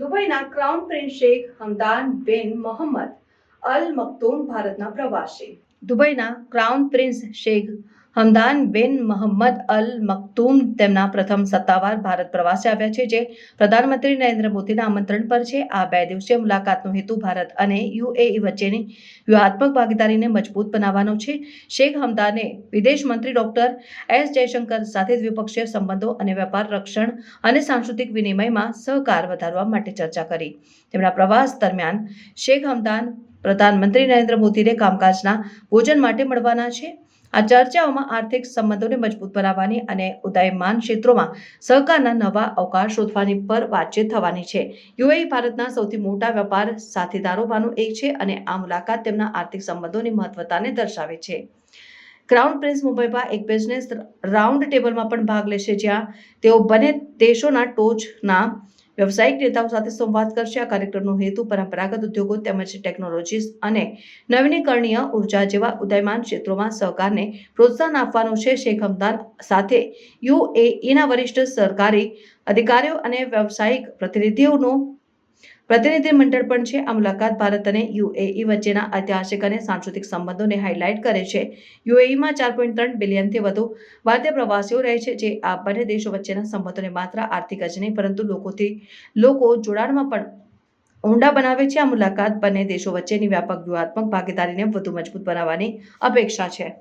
દુબઈના crown prince Sheikh Hamdan bin Mohammed al Maktoum ભારતના પ્રવાસી. દુબઈના crown prince Sheikh Hamdan bin Mohammed al મકતુમ તેમના પ્રથમ સત્તાવાર ભારત પ્રવાસે આવ્યા છે, જે પ્રધાનમંત્રી નરેન્દ્ર મોદીના આમંત્રણ પર છે. આ બે દિવસીય મુલાકાતનો હેતુ ભારત અને યુએઈ વચ્ચેની વ્યૂહાત્મક ભાગીદારીને મજબૂત બનાવવાનો છે. શેખ હમદાને વિદેશ મંત્રી ડોક્ટર એસ જયશંકર સાથે દ્વિપક્ષીય સંબંધો અને વેપાર, રક્ષણ અને સાંસ્કૃતિક વિનિમયમાં સહકાર વધારવા માટે ચર્ચા કરી. તેમના પ્રવાસ દરમિયાન શેખ હમદાન પ્રધાનમંત્રી નરેન્દ્ર મોદીને કામકાજના ભોજન માટે મળવાના છે. આ ચર્ચાઓમાં આર્થિક સંબંધોને મજબૂત બનાવવાની અને ઉદયમાન ક્ષેત્રોમાં સહકારના નવા અવકાશ શોધવાની પર વાતચીત થવાની છે. યુએઈ ભારતના સૌથી મોટા વેપાર સાથીદારોમાંનું એક છે અને આ મુલાકાત તેમના આર્થિક સંબંધોની મહત્વતાને દર્શાવે છે. ક્રાઉન પ્રિન્સ મુંબઈમાં એક બિઝનેસ રાઉન્ડ ટેબલમાં પણ ભાગ લેશે જ્યાં તેઓ બંને દેશોના ટોચના વ્યવસાયિક નેતાઓ સાથે સંવાદ કરશે. આ કાર્યક્રમનો હેતુ પરંપરાગત ઉદ્યોગો તેમજ ટેકનોલોજીસ અને નવીનીકરણીય ઊર્જા જેવા ઉદયમાન ક્ષેત્રોમાં સહકારને પ્રોત્સાહન આપવાનો છે. શેખ હમદાન સાથે યુએઈના વરિષ્ઠ સરકારી અધિકારીઓ અને વ્યવસાયિક પ્રતિનિધિઓનો પ્રતિનિધિ મંડળ પણ છે. આ મુલાકાત ભારત અને યુએઈ વચ્ચેના ઐતિહાસિક અને સાંસ્કૃતિક સંબંધોને હાઇલાઇટ કરે છે. યુએઈમાં ચાર પોઈન્ટ ત્રણ બિલિયનથી વધુ ભારતીય પ્રવાસીઓ રહે છે, જે આ બંને દેશો વચ્ચેના સંબંધોને માત્ર આર્થિક જ નહીં, પરંતુ લોકોથી, લોકો જોડાણમાં પણ ઊંડા બનાવે છે. આ મુલાકાત બંને દેશો વચ્ચેની વ્યાપક વ્યૂહાત્મક ભાગીદારીને વધુ મજબૂત બનાવવાની અપેક્ષા છે.